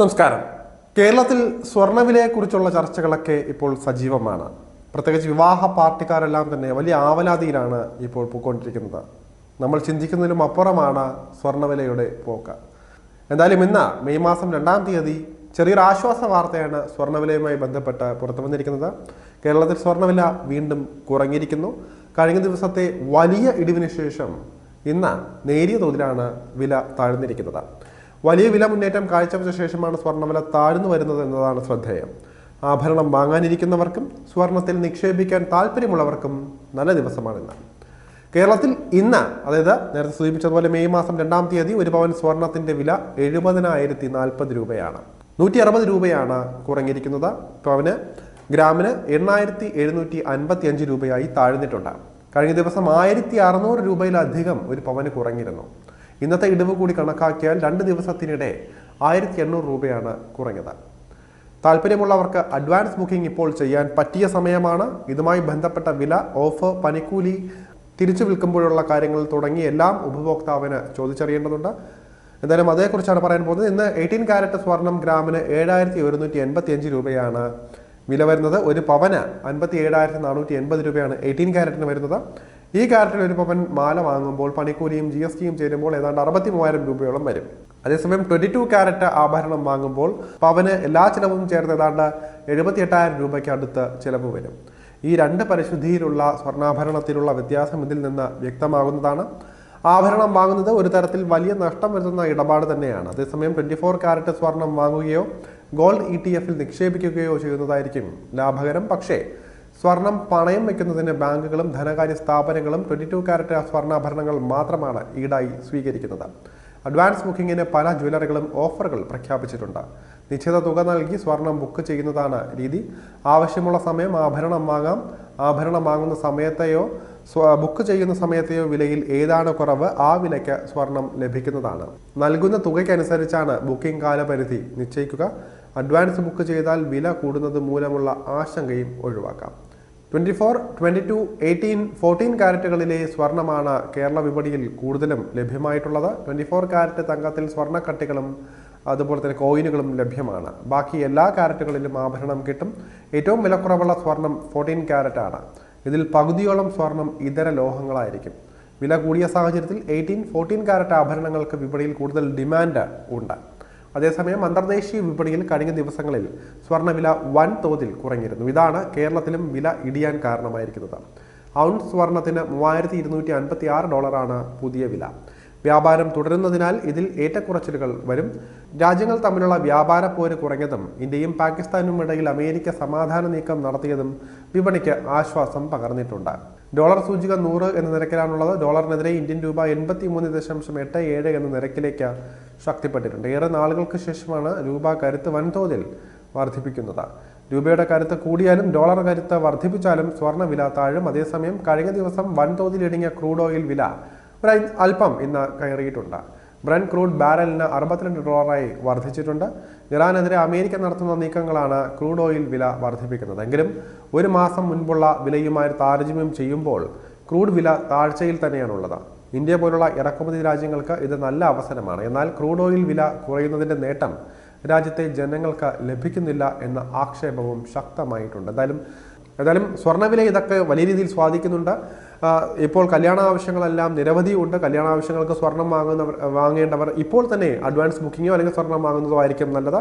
നമസ്കാരം. കേരളത്തിൽ സ്വർണവിലയെക്കുറിച്ചുള്ള ചർച്ചകളൊക്കെ ഇപ്പോൾ സജീവമാണ്. പ്രത്യേകിച്ച് വിവാഹ പാർട്ടിക്കാരെല്ലാം തന്നെ വലിയ ആവലാതിയിലാണ് ഇപ്പോൾ പോയിക്കൊണ്ടിരിക്കുന്നത്. നമ്മൾ ചിന്തിക്കുന്നതിലും അപ്പുറമാണ് സ്വർണവിലയുടെ പോക്ക്. എന്തായാലും ഇന്ന് മെയ് മാസം രണ്ടാം തീയതി ചെറിയൊരു ആശ്വാസ വാർത്തയാണ് സ്വർണവിലയുമായി ബന്ധപ്പെട്ട് പുറത്തു വന്നിരിക്കുന്നത്. കേരളത്തിൽ സ്വർണവില വീണ്ടും കുറഞ്ഞിരിക്കുന്നു. കഴിഞ്ഞ ദിവസത്തെ വലിയ ഇടിവിന് ശേഷം ഇന്ന് നേരിയ തോതിലാണ് വില താഴ്ന്നിരിക്കുന്നത്. വലിയ വില മുന്നേറ്റം കാഴ്ചവെച്ച ശേഷമാണ് സ്വർണവില താഴ്ന്നു വരുന്നത് എന്നതാണ് ശ്രദ്ധേയം. ആഭരണം വാങ്ങാനിരിക്കുന്നവർക്കും സ്വർണത്തിൽ നിക്ഷേപിക്കാൻ താല്പര്യമുള്ളവർക്കും നല്ല ദിവസമാണിന്ന്. കേരളത്തിൽ ഇന്ന് അതായത് നേരത്തെ സൂചിപ്പിച്ചതുപോലെ മെയ് മാസം രണ്ടാം തീയതി ഒരു പവൻ സ്വർണത്തിന്റെ വില എഴുപതിനായിരത്തി നാൽപ്പത് രൂപയാണ്. നൂറ്റി അറുപത് രൂപയാണ് കുറഞ്ഞിരിക്കുന്നത്. പവന് ഗ്രാമിന് എണ്ണായിരത്തി എഴുന്നൂറ്റി അൻപത്തി അഞ്ച് രൂപയായി താഴ്ന്നിട്ടുണ്ട്. കഴിഞ്ഞ ദിവസം ആയിരത്തി അറുന്നൂറ് രൂപയിലധികം ഒരു പവന് കുറഞ്ഞിരുന്നു. ഇന്നത്തെ ഇടിവ് കൂടി കണക്കാക്കിയാൽ രണ്ട് ദിവസത്തിനിടെ ആയിരത്തി എണ്ണൂറ് രൂപയാണ് കുറഞ്ഞത്. താല്പര്യമുള്ളവർക്ക് അഡ്വാൻസ് ബുക്കിംഗ് ഇപ്പോൾ ചെയ്യാൻ പറ്റിയ സമയമാണ്. ഇതുമായി ബന്ധപ്പെട്ട വില ഓഫർ പനിക്കൂലി തിരിച്ചു വിൽക്കുമ്പോഴുള്ള കാര്യങ്ങൾ തുടങ്ങി എല്ലാം ഉപഭോക്താവിന് ചോദിച്ചറിയേണ്ടതുണ്ട്. എന്തായാലും അതേക്കുറിച്ചാണ് പറയാൻ പോകുന്നത്. ഇന്ന് എയ്റ്റീൻ കാരറ്റ് സ്വർണം ഗ്രാമിന് ഏഴായിരത്തി ഒരുന്നൂറ്റി എൺപത്തി അഞ്ച് രൂപയാണ് വില വരുന്നത്. ഒരു പവന് അൻപത്തി ഏഴായിരത്തി നാനൂറ്റി എൺപത് രൂപയാണ് എയ്റ്റീൻ കാരറ്റിന് വരുന്നത്. ഈ കാരറ്റിൽ ഒരു പവൻ മാല വാങ്ങുമ്പോൾ പണിക്കൂലിയും ജി എസ് ടിയും ചേരുമ്പോൾ ഏതാണ്ട് അറുപത്തി മൂവായിരം രൂപയോളം വരും. അതേസമയം ട്വന്റി ടു ക്യാരറ്റ് ആഭരണം വാങ്ങുമ്പോൾ പവന് എല്ലാ ചിലവും ചേർത്ത് ഏതാണ്ട് എഴുപത്തി എട്ടായിരം രൂപയ്ക്ക് അടുത്ത് ചിലവ് വരും. ഈ രണ്ട് പരിശുദ്ധിയിലുള്ള സ്വർണാഭരണത്തിലുള്ള വ്യത്യാസം ഇതിൽ നിന്ന് വ്യക്തമാകുന്നതാണ്. ആഭരണം വാങ്ങുന്നത് ഒരു തരത്തിൽ വലിയ നഷ്ടം വരുത്തുന്ന ഇടപാട് തന്നെയാണ്. അതേസമയം ട്വന്റി ഫോർ ക്യാരറ്റ് സ്വർണം വാങ്ങുകയോ ഗോൾഡ് ഇ ടി എഫിൽ നിക്ഷേപിക്കുകയോ ചെയ്യുന്നതായിരിക്കും ലാഭകരം. പക്ഷേ സ്വർണം പണയം വെക്കുന്നതിന് ബാങ്കുകളും ധനകാര്യ സ്ഥാപനങ്ങളും ട്വന്റി ടു ക്യാരറ്റ് സ്വർണാഭരണങ്ങൾ മാത്രമാണ് ഈടായി സ്വീകരിക്കുന്നത്. അഡ്വാൻസ് ബുക്കിങ്ങിന് പല ജ്വല്ലറികളും ഓഫറുകൾ പ്രഖ്യാപിച്ചിട്ടുണ്ട്. നിശ്ചിത തുക നൽകി സ്വർണം ബുക്ക് ചെയ്യുന്നതാണ് രീതി. ആവശ്യമുള്ള സമയം ആഭരണം വാങ്ങാം. ആഭരണം വാങ്ങുന്ന സമയത്തെയോ ബുക്ക് ചെയ്യുന്ന സമയത്തെയോ വിലയിൽ ഏതാണ് കുറവ് ആ വിലയ്ക്ക് സ്വർണം ലഭിക്കുന്നതാണ്. നൽകുന്ന തുകയ്ക്കനുസരിച്ചാണ് ബുക്കിംഗ് കാലപരിധി നിശ്ചയിക്കുക. അഡ്വാൻസ് ബുക്ക് ചെയ്താൽ വില കൂടുന്നത് മൂലമുള്ള ആശങ്കയും ഒഴിവാക്കാം. Twenty four twenty two eighteen fourteen കാരറ്റുകളിലെ സ്വർണമാണ് കേരള വിപണിയിൽ കൂടുതലും ലഭ്യമായിട്ടുള്ളത്. ട്വന്റി ഫോർ കാരറ്റ് തങ്കത്തിൽ സ്വർണക്കട്ടികളും അതുപോലെ തന്നെ കോയിനുകളും ലഭ്യമാണ്. ബാക്കി എല്ലാ കാരറ്റുകളിലും ആഭരണം കിട്ടും. ഏറ്റവും വിലക്കുറവുള്ള സ്വർണം ഫോർട്ടീൻ കാരറ്റ് ആണ് ഇതിൽ പകുതിയോളം സ്വർണം ഇതര ലോഹങ്ങളായിരിക്കും. വില കൂടിയ സാഹചര്യത്തിൽ എയ്റ്റീൻ ഫോർട്ടീൻ കാരറ്റ് ആഭരണങ്ങൾക്ക് വിപണിയിൽ കൂടുതൽ ഡിമാൻഡ് ഉണ്ട്. അതേസമയം അന്തർദേശീയ വിപണിയിൽ കഴിഞ്ഞ ദിവസങ്ങളിൽ സ്വർണവില വൻ തോതിൽ കുറഞ്ഞിരുന്നു. ഇതാണ് കേരളത്തിലും വില ഇടിയാൻ കാരണമായിരിക്കുന്നത്. ഔൺസ് സ്വർണത്തിന് മൂവായിരത്തി ഇരുന്നൂറ്റി അൻപത്തി ആറ് ഡോളറാണ് പുതിയ വില. വ്യാപാരം തുടരുന്നതിനാൽ ഇതിൽ ഏറ്റക്കുറച്ചിലുകൾ വരും. രാജ്യങ്ങൾ തമ്മിലുള്ള വ്യാപാര പോര് കുറഞ്ഞതും ഇന്ത്യയും പാകിസ്ഥാനും ഇടയിൽ അമേരിക്ക സമാധാന നീക്കം നടത്തിയതും വിപണിക്ക് ആശ്വാസം പകർന്നിട്ടുണ്ട്. ഡോളർ സൂചിക നൂറ് എന്ന നിരക്കിലാണുള്ളത്. ഡോളറിനെതിരെ ഇന്ത്യൻ രൂപ എൺപത്തി മൂന്ന് ദശാംശം എട്ട് ഏഴ് എന്ന നിരക്കിലേക്ക് ശക്തിപ്പെട്ടിട്ടുണ്ട്. ഏറെ നാളുകൾക്ക് ശേഷമാണ് രൂപ കരുത്ത് വൻതോതിൽ വർദ്ധിപ്പിക്കുന്നത്. രൂപയുടെ കരുത്ത് കൂടിയാലും ഡോളർ കരുത്ത് വർദ്ധിപ്പിച്ചാലും സ്വർണ വില താഴും. അതേസമയം കഴിഞ്ഞ ദിവസം വൻതോതിൽ ഇടുങ്ങിയ ക്രൂഡ് ഓയിൽ വില ഒരു അല്പം ഇന്ന് കയറിയിട്ടുണ്ട്. ബ്രൻ ക്രൂഡ് ബാരലിന് അറുപത്തിരണ്ട് ഡോളറായി വർദ്ധിച്ചിട്ടുണ്ട്. ഇറാനെതിരെ അമേരിക്ക നടത്തുന്ന നീക്കങ്ങളാണ് ക്രൂഡ് ഓയിൽ വില വർദ്ധിപ്പിക്കുന്നത്. എങ്കിലും ഒരു മാസം മുൻപുള്ള വിലയുമായി താരതമ്യം ചെയ്യുമ്പോൾ ക്രൂഡ് വില താഴ്ചയിൽ തന്നെയാണുള്ളത്. ഇന്ത്യ പോലുള്ള ഇറക്കുമതി രാജ്യങ്ങൾക്ക് ഇത് നല്ല അവസരമാണ്. എന്നാൽ ക്രൂഡ് ഓയിൽ വില കുറയുന്നതിന്റെ നേട്ടം രാജ്യത്തെ ജനങ്ങൾക്ക് ലഭിക്കുന്നില്ല എന്ന ആക്ഷേപവും ശക്തമായിട്ടുണ്ട്. എന്തായാലും ഏതായാലും സ്വർണവില ഇതൊക്കെ വലിയ രീതിയിൽ സ്വാധീനിക്കുന്നുണ്ട്. ഇപ്പോൾ കല്യാണ ആവശ്യങ്ങളെല്ലാം നിരവധി ഉണ്ട്. കല്യാണ ആവശ്യങ്ങൾക്ക് സ്വർണം വാങ്ങുന്നവർ വാങ്ങേണ്ടവർ ഇപ്പോൾ തന്നെ അഡ്വാൻസ് ബുക്കിങ്ങോ അല്ലെങ്കിൽ സ്വർണം വാങ്ങുന്നതോ ആയിരിക്കും നല്ലത്.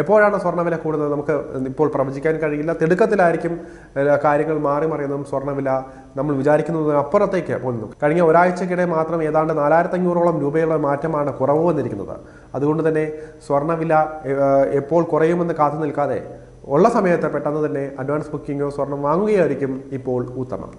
എപ്പോഴാണ് സ്വർണവില കൂടുന്നത് നമുക്ക് ഇപ്പോൾ പ്രവചിക്കാൻ കഴിയില്ല. തിടുക്കത്തിലായിരിക്കും കാര്യങ്ങൾ മാറി മറിയുന്നതും സ്വർണവില നമ്മൾ വിചാരിക്കുന്നതിന് അപ്പുറത്തേക്ക് പോകുന്നു കഴിഞ്ഞ ഒരാഴ്ചക്കിടെ മാത്രം ഏതാണ്ട് നാലായിരത്തഞ്ഞൂറോളം രൂപയുള്ള മാറ്റമാണ് കുറവ് വന്നിരിക്കുന്നത്. അതുകൊണ്ട് തന്നെ സ്വർണവില എപ്പോൾ കുറയുമെന്ന് കാത്തു നിൽക്കാതെ ഉള്ള സമയത്ത് പെട്ടെന്ന് തന്നെ അഡ്വാൻസ് ബുക്കിങ്ങോ സ്വർണം വാങ്ങുകയായിരിക്കും ഇപ്പോൾ ഉത്തമം.